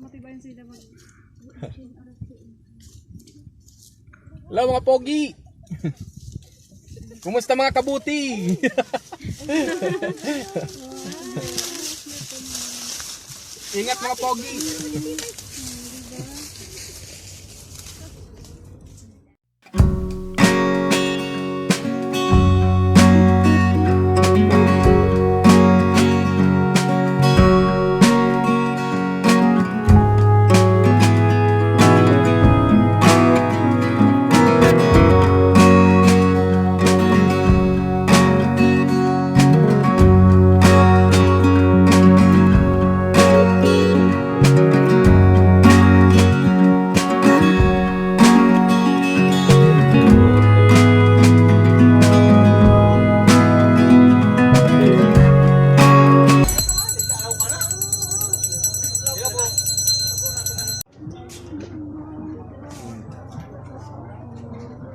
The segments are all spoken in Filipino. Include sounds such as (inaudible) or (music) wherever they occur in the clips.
matibayan sila mag... Hello mga pogi! Kumusta mga kabuti? (laughs) Ingat mga pogi!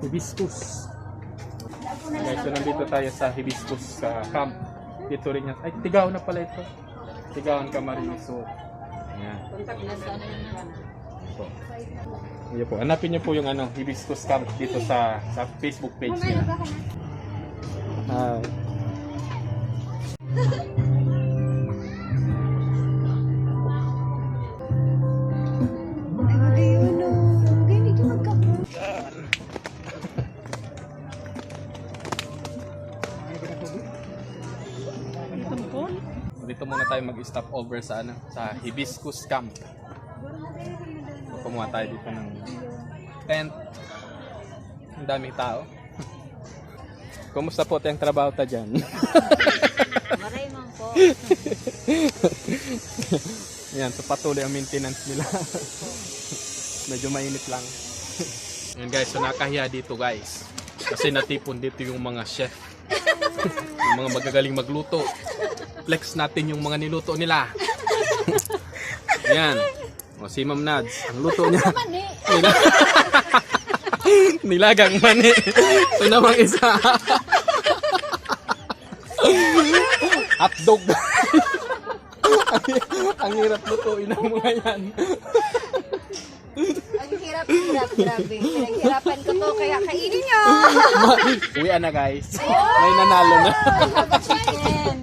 Hibiscus. Guys, so nandito tayo sa Hibiscus sa camp. Dito rin yan. Ay, tigaw na pala ito. Tigawan Camarines. So, ayan. Po. Ayan po. Hanapin niyo po yung ano, Hibiscus Camp dito sa sa Facebook page nila. Hi. Ay, tayo mag-stop over sa ano, sa Hibiscus Camp. So, kumuha tayo dito ng tent. Ang daming tao. (laughs) Kumusta po tayong trabaho ta dyan? Maray man po. (laughs) Yan, so patuloy ang maintenance nila. (laughs) Medyo mainit lang. Yan guys, so nakahiya dito guys. Kasi natipon dito yung mga chef. yung mga magagaling magluto. Flex natin yung mga niluto nila. Yan. O si Ma'am Nads, ang luto niya. Nila- (laughs) Nilagang mani. Ito namang isa. Hotdog. ang, hirap lutuin ng mga yan. Ang hirap-hirap, grabe. Pinaghirapan ko to, kaya kainin nyo. Uwi na guys. May nanalo na. Chicken.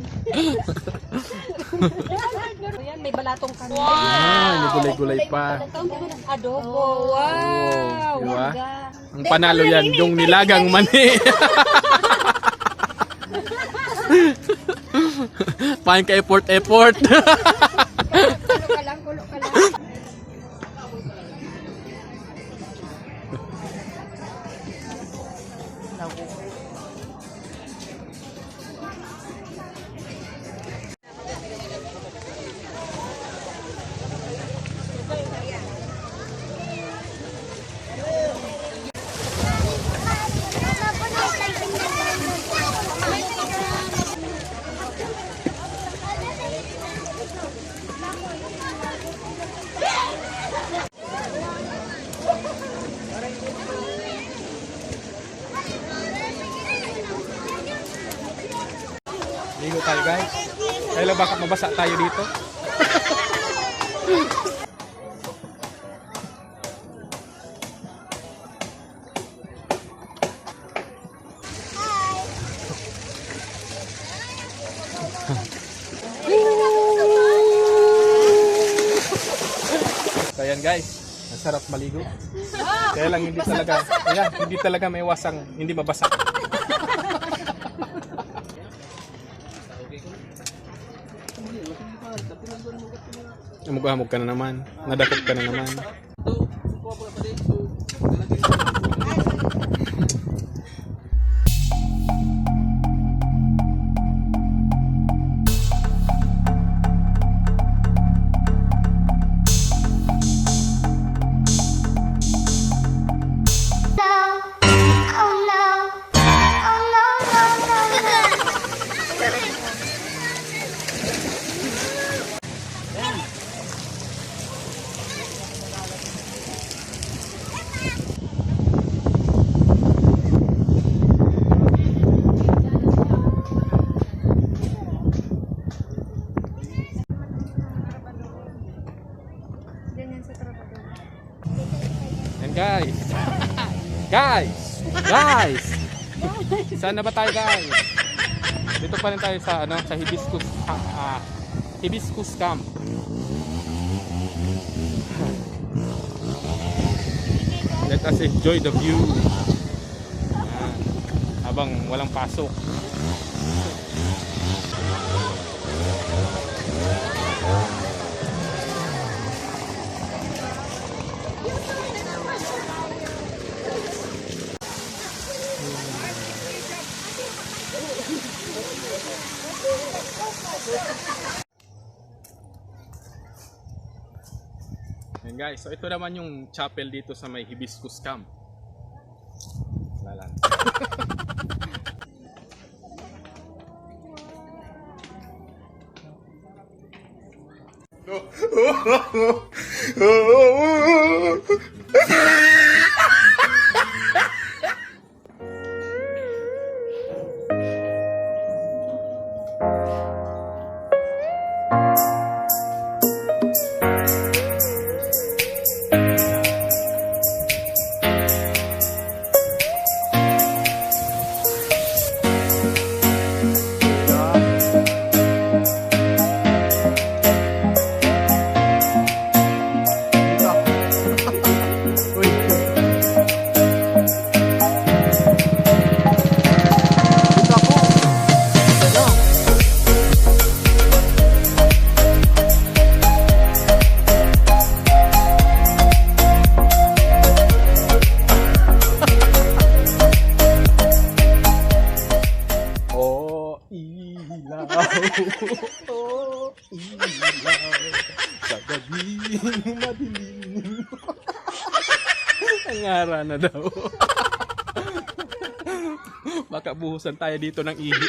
Ayan, may balatong kami. Ah, may gulay-gulay pa. Adobo. Wow. Oh, diba? Ang panalo yan, yung nilagang mani. (laughs) Pahin ka effort-effort. (laughs) tayo guys. Kaya baka mabasa tayo dito. So ayan guys, masarap maligo. Kaya lang hindi talaga, ayan, hindi talaga may wasang hindi mabasa. Hamog-hamog ka na naman. Nadakot ka na naman. Guys! guys! Guys! Saan na ba tayo guys? Dito pa rin tayo sa ano sa Hibiscus ah, Hibiscus Camp. Let us enjoy the view. Ayan. Habang walang pasok. Ayan guys, so ito naman yung chapel dito sa may Hibiscus Camp. Wala lang. (laughs) Sa gabing madilim. Ang ara na daw. Baka buhusan tayo dito ng ihi.